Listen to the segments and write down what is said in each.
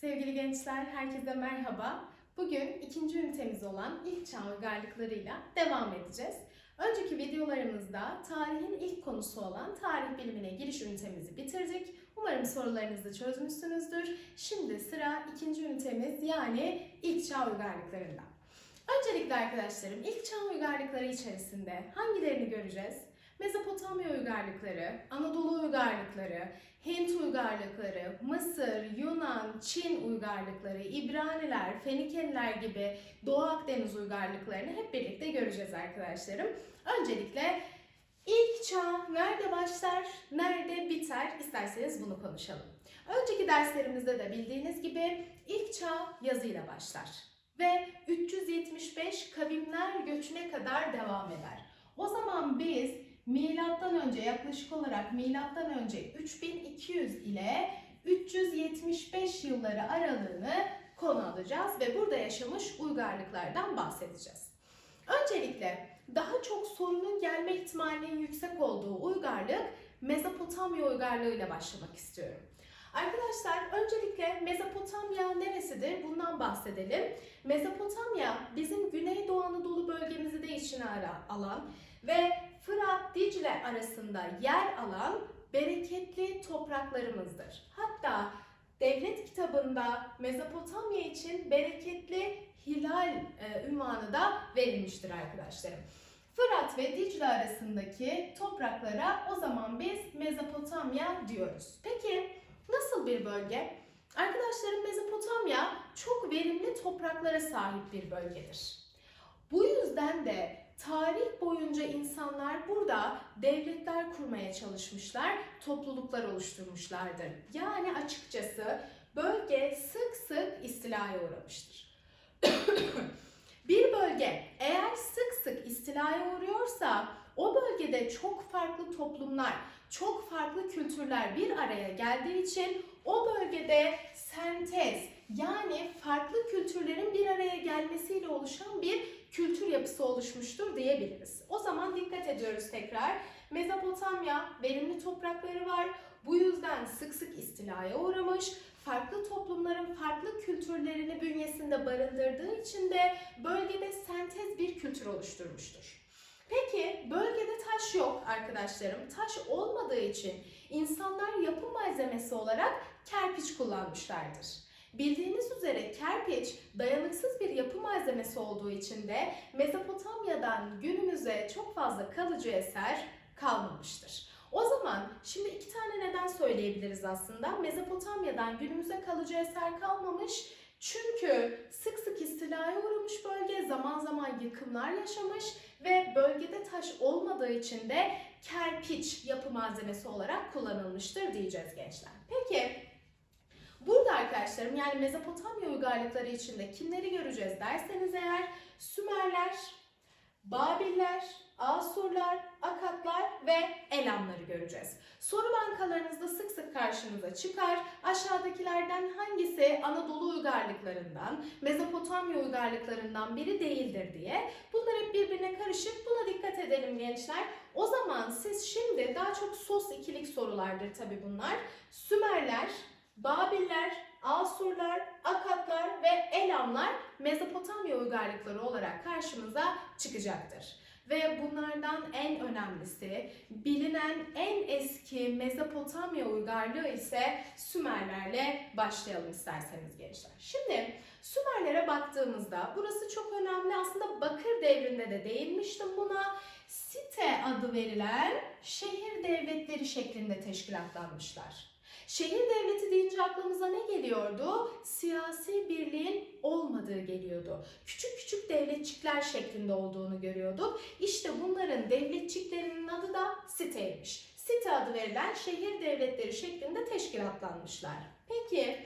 Sevgili gençler, herkese merhaba. Bugün ikinci ünitemiz olan ilk çağ uygarlıklarıyla devam edeceğiz. Önceki videolarımızda tarihin ilk konusu olan tarih bilimine giriş ünitemizi bitirdik. Umarım sorularınızı çözmüşsünüzdür. Şimdi sıra ikinci ünitemiz yani ilk çağ uygarlıklarında. Öncelikle arkadaşlarım ilk çağ uygarlıkları içerisinde hangilerini göreceğiz? Mezopotamya uygarlıkları, Anadolu uygarlıkları, Hint uygarlıkları, Mısır, Yunan, Çin uygarlıkları, İbraniler, Fenikeliler gibi Doğu Akdeniz uygarlıklarını hep birlikte göreceğiz arkadaşlarım. Öncelikle ilk çağ nerede başlar, nerede biter isterseniz bunu konuşalım. Önceki derslerimizde de bildiğiniz gibi ilk çağ yazıyla başlar ve 375 kavimler göçüne kadar devam eder. O zaman biz milattan önce yaklaşık olarak milattan önce 3200 ile 375 yılları aralığını konu alacağız ve burada yaşamış uygarlıklardan bahsedeceğiz. Öncelikle daha çok sorunun gelme ihtimalinin yüksek olduğu uygarlık Mezopotamya uygarlığı ile başlamak istiyorum. Arkadaşlar öncelikle Mezopotamya neresidir? Bundan bahsedelim. Mezopotamya bizim Güneydoğu Anadolu bölgemizi de içine alan ve Fırat Dicle arasında yer alan bereketli topraklarımızdır. Hatta devlet kitabında Mezopotamya için bereketli hilal e, ünvanı da verilmiştir arkadaşlarım. Fırat ve Dicle arasındaki topraklara o zaman biz Mezopotamya diyoruz. Peki nasıl bir bölge? Arkadaşlarım Mezopotamya çok verimli topraklara sahip bir bölgedir. Bu yüzden de tarih boyunca insanlar burada devletler kurmaya çalışmışlar, topluluklar oluşturmuşlardır. Yani açıkçası bölge sık sık istilaya uğramıştır. bir bölge eğer sık sık istilaya uğruyorsa o bölgede çok farklı toplumlar, çok farklı kültürler bir araya geldiği için o bölgede sentez yani farklı kültürlerin bir araya gelmesiyle oluşan bir kültür yapısı oluşmuştur diyebiliriz. O zaman dikkat ediyoruz tekrar. Mezopotamya verimli toprakları var. Bu yüzden sık sık istilaya uğramış. Farklı toplumların farklı kültürlerini bünyesinde barındırdığı için de bölgede sentez bir kültür oluşturmuştur. Peki bölgede taş yok arkadaşlarım. Taş olmadığı için insanlar yapı malzemesi olarak kerpiç kullanmışlardır. Bildiğiniz üzere kerpiç dayanıksız bir yapı malzemesi olduğu için de Mezopotamya'dan günümüze çok fazla kalıcı eser kalmamıştır. O zaman şimdi iki tane neden söyleyebiliriz aslında. Mezopotamya'dan günümüze kalıcı eser kalmamış. Çünkü sık sık istilaya uğramış bölge, zaman zaman yıkımlar yaşamış ve bölgede taş olmadığı için de kerpiç yapı malzemesi olarak kullanılmıştır diyeceğiz gençler. Peki Burada arkadaşlarım yani Mezopotamya uygarlıkları içinde kimleri göreceğiz derseniz eğer Sümerler, Babiller, Asurlar, Akatlar ve Elamları göreceğiz. Soru bankalarınızda sık sık karşınıza çıkar. Aşağıdakilerden hangisi Anadolu uygarlıklarından, Mezopotamya uygarlıklarından biri değildir diye. Bunlar hep birbirine karışık. Buna dikkat edelim gençler. O zaman siz şimdi daha çok sos ikilik sorulardır tabi bunlar. Sümerler, Babiller, Asurlar, Akatlar ve Elamlar Mezopotamya uygarlıkları olarak karşımıza çıkacaktır. Ve bunlardan en önemlisi bilinen en eski Mezopotamya uygarlığı ise Sümerlerle başlayalım isterseniz gençler. Şimdi Sümerlere baktığımızda burası çok önemli. Aslında Bakır devrinde de değinmiştim buna. Site adı verilen şehir devletleri şeklinde teşkilatlanmışlar. Şehir devleti deyince aklımıza ne geliyordu? Siyasi birliğin olmadığı geliyordu. Küçük küçük devletçikler şeklinde olduğunu görüyorduk. İşte bunların devletçiklerinin adı da siteymiş. Site adı verilen şehir devletleri şeklinde teşkilatlanmışlar. Peki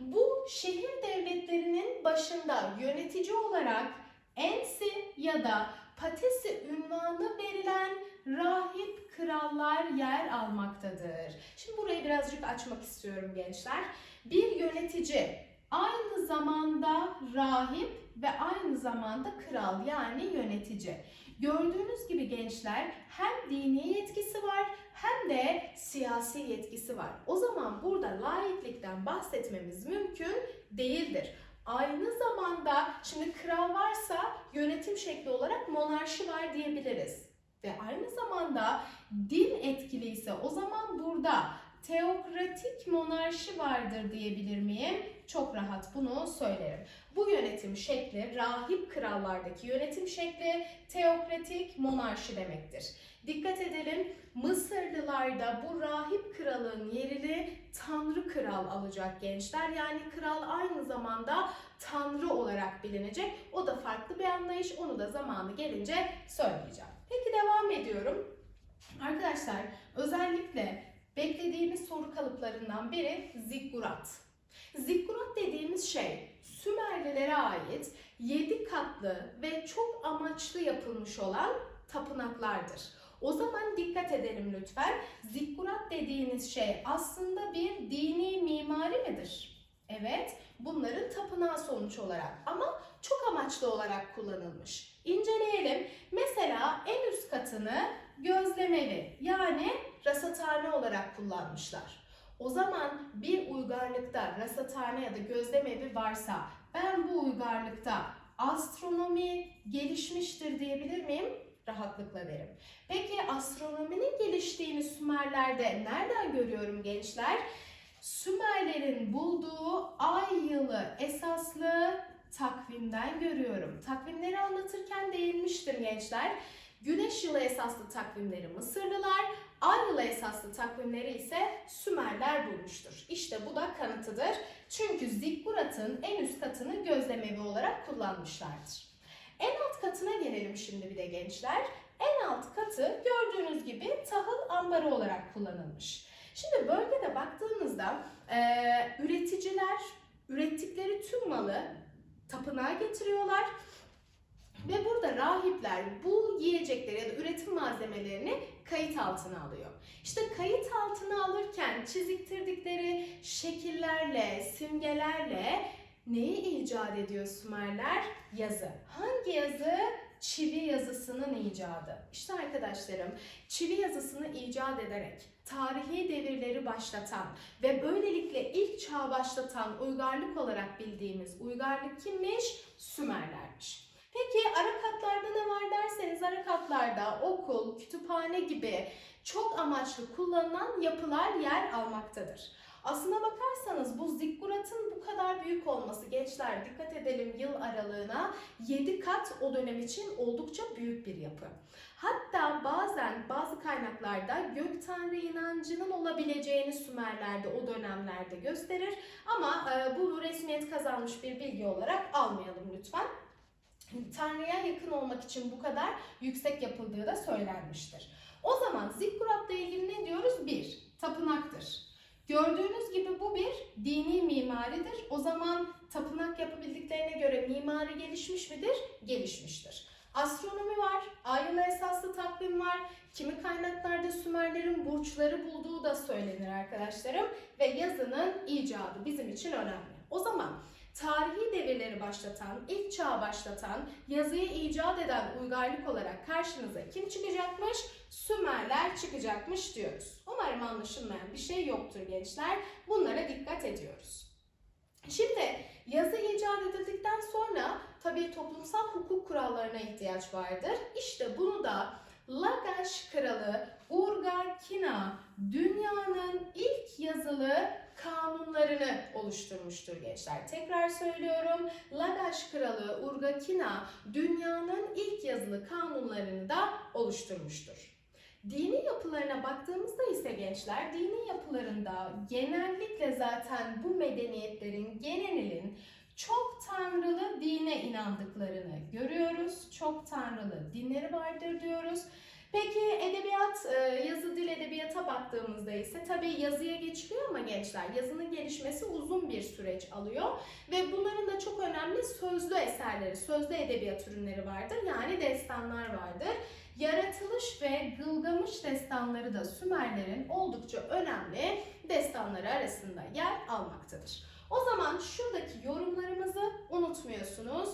bu şehir devletlerinin başında yönetici olarak Ensi ya da Patesi ünvanı verilen rahip krallar yer almaktadır. Şimdi burayı birazcık açmak istiyorum gençler. Bir yönetici aynı zamanda rahip ve aynı zamanda kral yani yönetici. Gördüğünüz gibi gençler hem dini yetkisi var hem de siyasi yetkisi var. O zaman burada laiklikten bahsetmemiz mümkün değildir. Aynı zamanda şimdi kral varsa yönetim şekli olarak monarşi var diyebiliriz. Ve aynı zamanda din etkiliyse o zaman burada teokratik monarşi vardır diyebilir miyim? Çok rahat bunu söylerim. Bu yönetim şekli rahip krallardaki yönetim şekli teokratik monarşi demektir. Dikkat edelim Mısırlılarda bu rahip kralın yerini tanrı kral alacak gençler. Yani kral aynı zamanda tanrı olarak bilinecek. O da farklı bir anlayış. Onu da zamanı gelince söyleyeceğim. Peki devam ediyorum. Arkadaşlar özellikle beklediğimiz soru kalıplarından biri zikkurat. Zikkurat dediğimiz şey Sümerlilere ait 7 katlı ve çok amaçlı yapılmış olan tapınaklardır. O zaman dikkat edelim lütfen. Zikkurat dediğiniz şey aslında bir dini mimari midir? Evet, bunların tapınağı sonuç olarak ama çok amaçlı olarak kullanılmış. İnceleyelim. Mesela en üst katını gözlemevi yani rasathane olarak kullanmışlar. O zaman bir uygarlıkta rasathane ya da gözlemevi varsa ben bu uygarlıkta astronomi gelişmiştir diyebilir miyim? Rahatlıkla derim. Peki astronominin geliştiğini Sümerler'de nereden görüyorum gençler? Sümerlerin bulduğu ay yılı esaslı takvimden görüyorum. Takvimleri anlatırken değinmiştim gençler. Güneş yılı esaslı takvimleri Mısırlılar, ay yılı esaslı takvimleri ise Sümerler bulmuştur. İşte bu da kanıtıdır. Çünkü zikkuratın en üst katını gözlemevi olarak kullanmışlardır. En alt katına gelelim şimdi bir de gençler. En alt katı gördüğünüz gibi tahıl ambarı olarak kullanılmış. Şimdi bölgede baktığımızda e, üreticiler ürettikleri tüm malı tapınağa getiriyorlar ve burada rahipler bu yiyecekleri ya da üretim malzemelerini kayıt altına alıyor. İşte kayıt altına alırken çiziktirdikleri şekillerle, simgelerle neyi icat ediyor Sümerler? Yazı. Hangi yazı? Çivi yazısının icadı. İşte arkadaşlarım, çivi yazısını icat ederek tarihi devirleri başlatan ve böylelikle ilk çağ başlatan uygarlık olarak bildiğimiz uygarlık kimmiş? Sümerlermiş. Peki ara katlarda ne var derseniz ara katlarda okul, kütüphane gibi çok amaçlı kullanılan yapılar yer almaktadır. Aslına bakarsanız bu zikkuratın bu kadar büyük olması gençler dikkat edelim yıl aralığına 7 kat o dönem için oldukça büyük bir yapı. Hatta bazen bazı kaynaklarda gök tanrı inancının olabileceğini Sümerler'de o dönemlerde gösterir ama e, bunu resmiyet kazanmış bir bilgi olarak almayalım lütfen. Tanrı'ya yakın olmak için bu kadar yüksek yapıldığı da söylenmiştir. O zaman zikkuratla ilgili ne diyoruz? Bir, tapınaktır. Gördüğünüz gibi bu bir dini mimaridir. O zaman tapınak yapabildiklerine göre mimari gelişmiş midir? Gelişmiştir. Astronomi var, ay yılı esaslı takvim var. Kimi kaynaklarda Sümerlerin burçları bulduğu da söylenir arkadaşlarım. Ve yazının icadı bizim için önemli. O zaman tarihi devirleri başlatan, ilk çağı başlatan, yazıyı icat eden uygarlık olarak karşınıza kim çıkacakmış? Sümerler çıkacakmış diyoruz. Umarım anlaşılmayan bir şey yoktur gençler. Bunlara dikkat ediyoruz. Şimdi yazı icat edildikten sonra tabii toplumsal hukuk kurallarına ihtiyaç vardır. İşte bunu da Lagash kralı Urga-Kina dünyanın ilk yazılı kanunlarını oluşturmuştur gençler. Tekrar söylüyorum. Lagash kralı Urga-Kina dünyanın ilk yazılı kanunlarını da oluşturmuştur. Dini yapılarına baktığımızda ise gençler dini yapılarında genellikle zaten bu medeniyetlerin genelinin çok tanrılı dine inandıklarını görüyoruz. Çok tanrılı dinleri vardır diyoruz. Peki edebiyat, e, yazı dil edebiyata baktığımızda ise tabii yazıya geçiliyor ama gençler yazının gelişmesi uzun bir süreç alıyor. Ve bunların da çok önemli sözlü eserleri, sözlü edebiyat ürünleri vardır. Yani destanlar vardır. Yaratılış ve Gılgamış destanları da Sümerlerin oldukça önemli destanları arasında yer almaktadır. O zaman şuradaki yorumlarımızı unutmuyorsunuz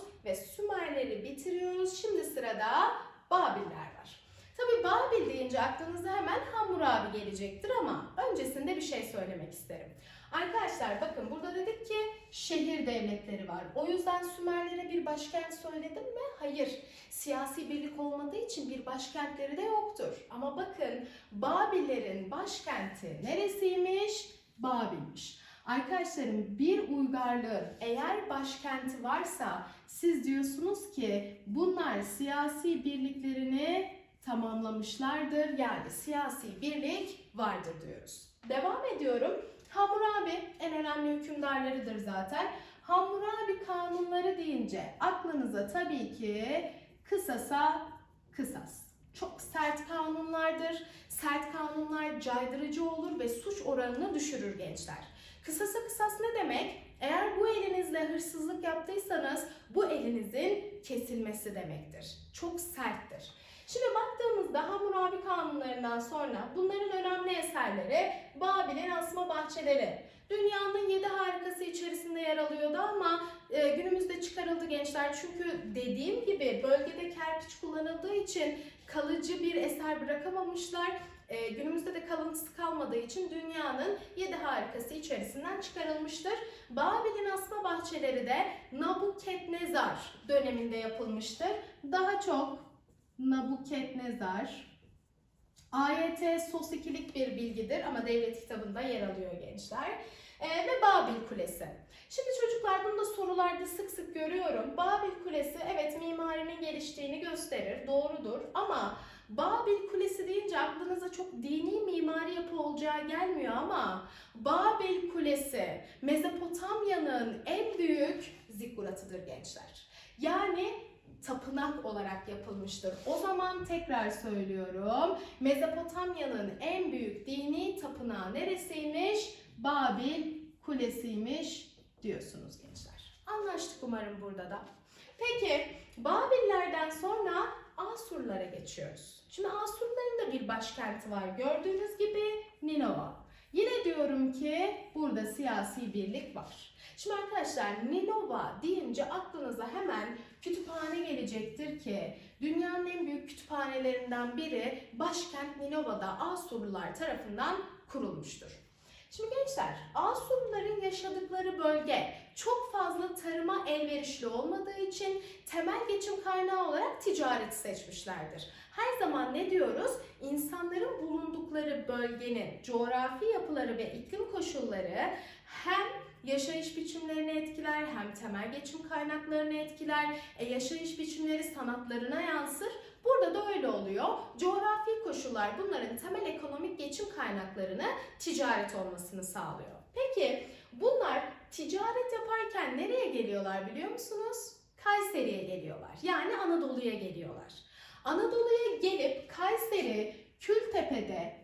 bitiriyoruz. Şimdi sırada Babiller var. Tabi Babil deyince aklınıza hemen Hammurabi gelecektir ama öncesinde bir şey söylemek isterim. Arkadaşlar bakın burada dedik ki şehir devletleri var. O yüzden Sümerlere bir başkent söyledim mi? Hayır. Siyasi birlik olmadığı için bir başkentleri de yoktur. Ama bakın Babillerin başkenti neresiymiş? Babil'miş. Arkadaşlarım bir uygarlığın eğer başkenti varsa siz diyorsunuz ki bunlar siyasi birliklerini tamamlamışlardır. Yani siyasi birlik vardır diyoruz. Devam ediyorum. Hammurabi en önemli hükümdarlarıdır zaten. Hammurabi kanunları deyince aklınıza tabii ki kısasa kısas. Çok sert kanunlardır. Sert kanunlar caydırıcı olur ve suç oranını düşürür gençler. Kısasa kısas ne demek? Eğer bu elinizle hırsızlık yaptıysanız bu elinizin kesilmesi demektir. Çok serttir. Şimdi baktığımızda Hammurabi kanunlarından sonra bunların önemli eserleri Babil'in asma bahçeleri. Dünyanın yedi harikası içerisinde yer alıyordu ama e, günümüzde çıkarıldı gençler. Çünkü dediğim gibi bölgede kerpiç kullanıldığı için kalıcı bir eser bırakamamışlar. E, günümüzde de kalıntısı kalmadığı için dünyanın yedi harikası içerisinden çıkarılmıştır. Babil'in asma bahçeleri de Nabukadnezar döneminde yapılmıştır. Daha çok Nabukadnezar. AYT sos ikilik bir bilgidir ama devlet kitabında yer alıyor gençler. Ee, ve Babil Kulesi. Şimdi çocuklar bunu da sorularda sık sık görüyorum. Babil Kulesi evet mimarinin geliştiğini gösterir, doğrudur ama Babil Kulesi deyince aklınıza çok dini mimari yapı olacağı gelmiyor ama Babil Kulesi Mezopotamya'nın en büyük zikkuratıdır gençler. Yani tapınak olarak yapılmıştır. O zaman tekrar söylüyorum. Mezopotamya'nın en büyük dini tapınağı neresiymiş? Babil Kulesi'ymiş diyorsunuz gençler. Anlaştık umarım burada da. Peki Babillerden sonra Asurlara geçiyoruz. Şimdi Asurların da bir başkenti var. Gördüğünüz gibi Ninova. Yine diyorum ki burada siyasi birlik var. Şimdi arkadaşlar Ninova deyince aklınıza hemen kütüphane gelecektir ki dünyanın en büyük kütüphanelerinden biri başkent Ninova'da Asurlular tarafından kurulmuştur. Şimdi gençler, Asurluların yaşadıkları bölge çok fazla tarıma elverişli olmadığı için temel geçim kaynağı olarak ticareti seçmişlerdir. Her zaman ne diyoruz? İnsanların bulundukları bölgenin coğrafi yapıları ve iklim koşulları hem yaşayış biçimlerini etkiler hem temel geçim kaynaklarını etkiler. E, yaşayış biçimleri sanatlarına yansır. Burada da öyle oluyor. Coğrafi koşullar bunların temel ekonomik geçim kaynaklarını ticaret olmasını sağlıyor. Peki bunlar ticaret yaparken nereye geliyorlar biliyor musunuz? Kayseri'ye geliyorlar. Yani Anadolu'ya geliyorlar. Anadolu'ya gelip Kayseri, Kültepe'de,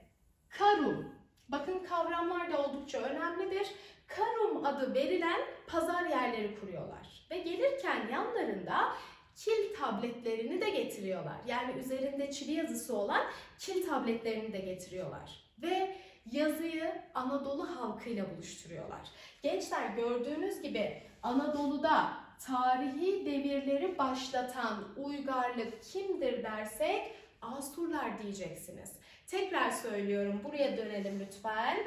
Karum, bakın kavramlar da oldukça önemlidir. Karum adı verilen pazar yerleri kuruyorlar. Ve gelirken yanlarında kil tabletlerini de getiriyorlar. Yani üzerinde çivi yazısı olan kil tabletlerini de getiriyorlar. Ve yazıyı Anadolu halkıyla buluşturuyorlar. Gençler gördüğünüz gibi Anadolu'da tarihi devirleri başlatan uygarlık kimdir dersek Asurlar diyeceksiniz. Tekrar söylüyorum buraya dönelim lütfen.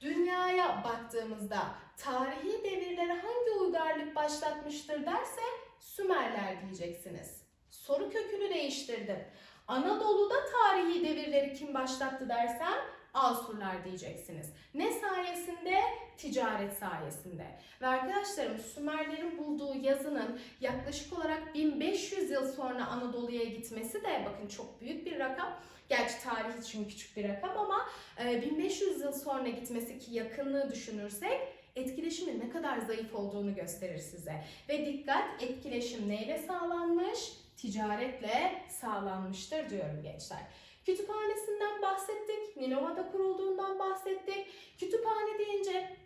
Dünyaya baktığımızda tarihi devirleri hangi uygarlık başlatmıştır derse Sümerler diyeceksiniz. Soru kökünü değiştirdim. Anadolu'da tarihi devirleri kim başlattı dersem Asurlar diyeceksiniz. Ne sayesinde? Ticaret sayesinde. Ve arkadaşlarım Sümerlerin bulduğu yazının yaklaşık olarak 1500 yıl sonra Anadolu'ya gitmesi de bakın çok büyük bir rakam. Gerçi tarih için küçük bir rakam ama 1500 yıl sonra gitmesi ki yakınlığı düşünürsek etkileşimin ne kadar zayıf olduğunu gösterir size. Ve dikkat etkileşim neyle sağlanmış? Ticaretle sağlanmıştır diyorum gençler. Kütüphanesinden bahsettik, Ninova'da kurulduğundan bahsettik. Kütüphane deyince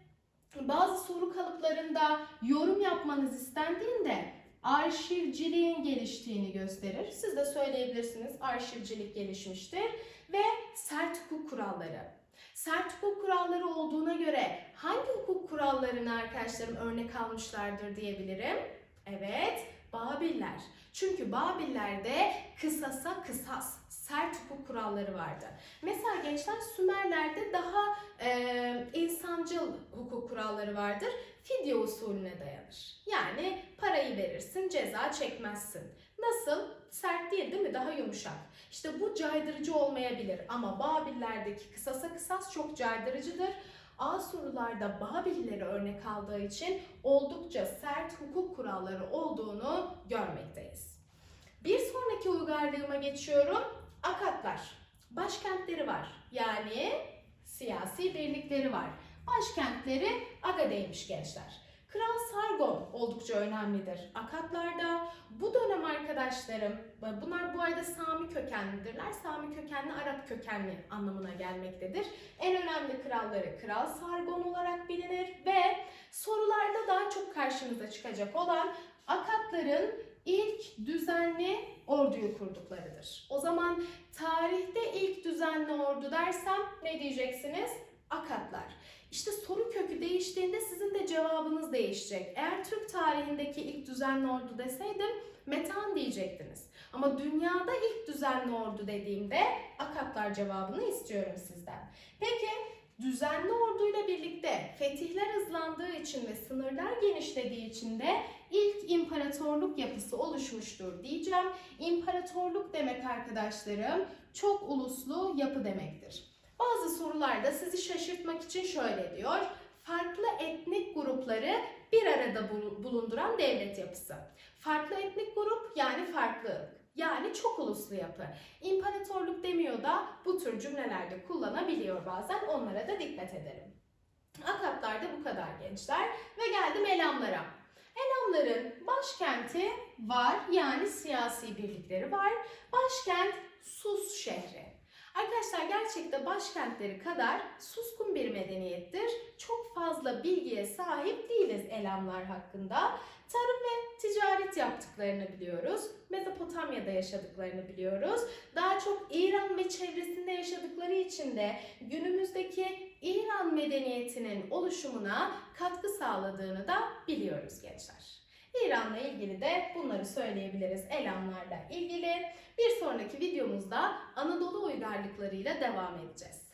bazı soru kalıplarında yorum yapmanız istendiğinde arşivciliğin geliştiğini gösterir. Siz de söyleyebilirsiniz arşivcilik gelişmiştir ve sert hukuk kuralları. Sert hukuk kuralları olduğuna göre hangi hukuk kurallarını arkadaşlarım örnek almışlardır diyebilirim? Evet, Babiller. Çünkü Babillerde kısasa kısas, sert hukuk kuralları vardı. Mesela gençler Sümerler'de daha e, insancıl hukuk kuralları vardır. Fidye usulüne dayanır. Yani parayı verirsin, ceza çekmezsin. Nasıl? Sert değil değil mi? Daha yumuşak. İşte bu caydırıcı olmayabilir ama Babillerdeki kısasa kısas çok caydırıcıdır. Asurlularda Babilleri örnek aldığı için oldukça sert hukuk kuralları olduğunu görmekteyiz. Bir sonraki uygarlığıma geçiyorum. Akatlar. Başkentleri var. Yani siyasi birlikleri var. Başkentleri Agade'ymiş gençler. Kral Sargon oldukça önemlidir Akatlarda. Bu dönem arkadaşlarım, bunlar bu arada Sami kökenlidirler. Sami kökenli Arap kökenli anlamına gelmektedir. En önemli kralları Kral Sargon olarak bilinir ve sorularda daha çok karşımıza çıkacak olan Akatların ilk düzenli orduyu kurduklarıdır. O zaman tarihte ilk düzenli ordu dersem ne diyeceksiniz? Akatlar. İşte soru kökü değiştiğinde sizin de cevabınız değişecek. Eğer Türk tarihindeki ilk düzenli ordu deseydim Metehan diyecektiniz. Ama dünyada ilk düzenli ordu dediğimde Akatlar cevabını istiyorum sizden. Peki düzenli orduyla birlikte fetihler hızlandığı için ve sınırlar genişlediği için de ilk imparatorluk yapısı oluşmuştur diyeceğim. İmparatorluk demek arkadaşlarım çok uluslu yapı demektir. Bazı sorularda sizi şaşırtmak için şöyle diyor. Farklı etnik grupları bir arada bulunduran devlet yapısı. Farklı etnik grup yani farklı ırk. Yani çok uluslu yapı. İmparatorluk demiyor da bu tür cümlelerde kullanabiliyor bazen. Onlara da dikkat edelim. Akatlar da bu kadar gençler. Ve geldim Elamlara. Elamların başkenti var yani siyasi birlikleri var. Başkent Sus şehri. Arkadaşlar gerçekte başkentleri kadar suskun bir medeniyettir. Çok fazla bilgiye sahip değiliz Elamlar hakkında. Tarım ve ticaret yaptıklarını biliyoruz. Mezopotamya'da yaşadıklarını biliyoruz. Daha çok İran ve çevresinde yaşadıkları için de günümüzdeki İran medeniyetinin oluşumuna katkı sağladığını da biliyoruz gençler. İran'la ilgili de bunları söyleyebiliriz Elamlarla ilgili. Bir sonraki videomuzda Anadolu uygarlıklarıyla devam edeceğiz.